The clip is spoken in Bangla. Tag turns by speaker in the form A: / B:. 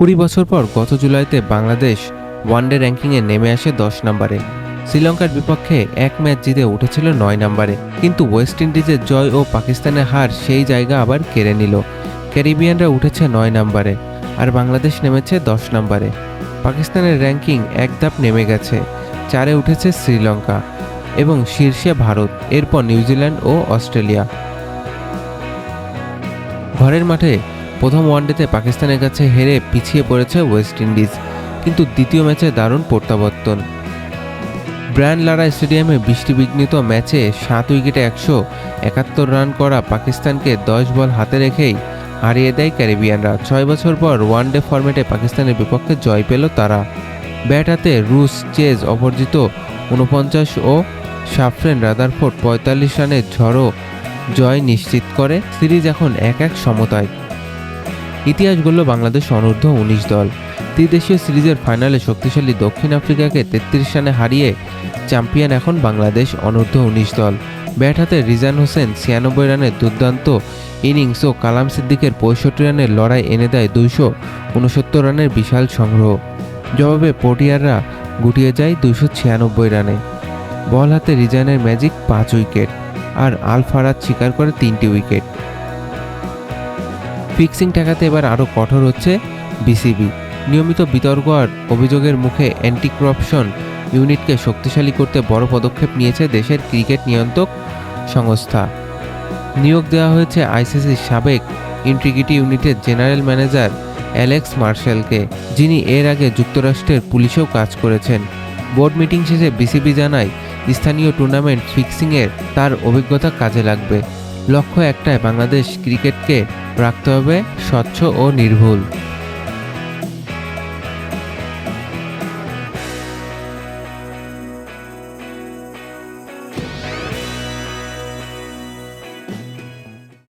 A: কুড়ি বছর পর গত জুলাইতে বাংলাদেশ ওয়ানডে র্যাঙ্কিংয়ে নেমে আসে দশ নম্বরে। শ্রীলঙ্কার বিপক্ষে এক ম্যাচ জিতে উঠেছিল নয় নম্বরে। কিন্তু ওয়েস্ট ইন্ডিজের জয় ও পাকিস্তানের হার সেই জায়গা আবার কেড়ে নিল। ক্যারিবিয়ানরা উঠেছে নয় নম্বরে আর বাংলাদেশ নেমেছে দশ নম্বরে। পাকিস্তানের র্যাঙ্কিং এক ধাপ নেমে গেছে। চারে উঠেছে শ্রীলঙ্কা এবং শীর্ষে ভারত, এরপর নিউজিল্যান্ড ও অস্ট্রেলিয়া। ঘরের মাঠে প্রথম ওয়ানডেতে পাকিস্তানের কাছে হেরে পিছিয়ে পড়েছে ওয়েস্ট ইন্ডিজ, কিন্তু দ্বিতীয় ম্যাচে দারুণ প্রত্যাবর্তন। ব্র্যান্ড লারা স্টেডিয়ামে বৃষ্টিবিঘ্নিত ম্যাচে সাত উইকেটে একশো একাত্তর রান করা পাকিস্তানকে দশ বল হাতে রেখেই হারিয়ে দেয় ক্যারিবিয়ানরা। ছয় বছর পর ওয়ানডে ফরম্যাটে পাকিস্তানের বিপক্ষে জয় পেল তারা। ব্যাট হাতে রুশ চেজ অপরাজিত উনপঞ্চাশ ও সাফরেন রাদারফোর্ড পঁয়তাল্লিশ রানের ঝড়ো জয় নিশ্চিত করে। সিরিজ এখন এক এক সমতায়। ইতিহাস গড়ল বাংলাদেশ অনূর্ধ্ব উনিশ দল। ত্রিদেশীয় সিরিজের ফাইনালে শক্তিশালী দক্ষিণ আফ্রিকাকে তেত্রিশ রানে হারিয়ে চ্যাম্পিয়ন এখন বাংলাদেশ অনূর্ধ্ব উনিশ দল। ব্যাট হাতে রিজান হোসেন ছিয়ানব্বই রানের দুর্দান্ত ইনিংস ও কালাম সিদ্দিকের পঁয়ষট্টি রানের লড়াই এনে দেয় দুইশো উনসত্তর রানের বিশাল সংগ্রহ। জবাবে পটিয়াররা গুটিয়ে যায় দুইশো ছিয়ানব্বই রানে। বল হাতে রিজানের ম্যাজিক পাঁচ উইকেট, আর আল ফারাদ শিকার করে তিনটি উইকেট। ফিক্সিং ঠেকাতে এবার আরও কঠোর হচ্ছে বিসিবি। নিয়মিত বিতর্ক আর অভিযোগের মুখে অ্যান্টি করাপশন ইউনিটকে শক্তিশালী করতে বড় পদক্ষেপ নিয়েছে দেশের ক্রিকেট নিয়ন্ত্রক সংস্থা। নিয়োগ দেওয়া হয়েছে আইসিসির সাবেক ইন্টিগ্রিটি ইউনিটের জেনারেল ম্যানেজার অ্যালেক্স মার্শালকে, যিনি এর আগে যুক্তরাষ্ট্রের পুলিশেও কাজ করেছেন। বোর্ড মিটিং শেষে বিসিবি জানায়, স্থানীয় টুর্নামেন্ট ফিক্সিংয়ের তার অভিজ্ঞতা কাজে লাগবে। লক্ষ্য একটাই, বাংলাদেশ ক্রিকেটকে রাখতে হবে স্বচ্ছ ও নির্ভুল।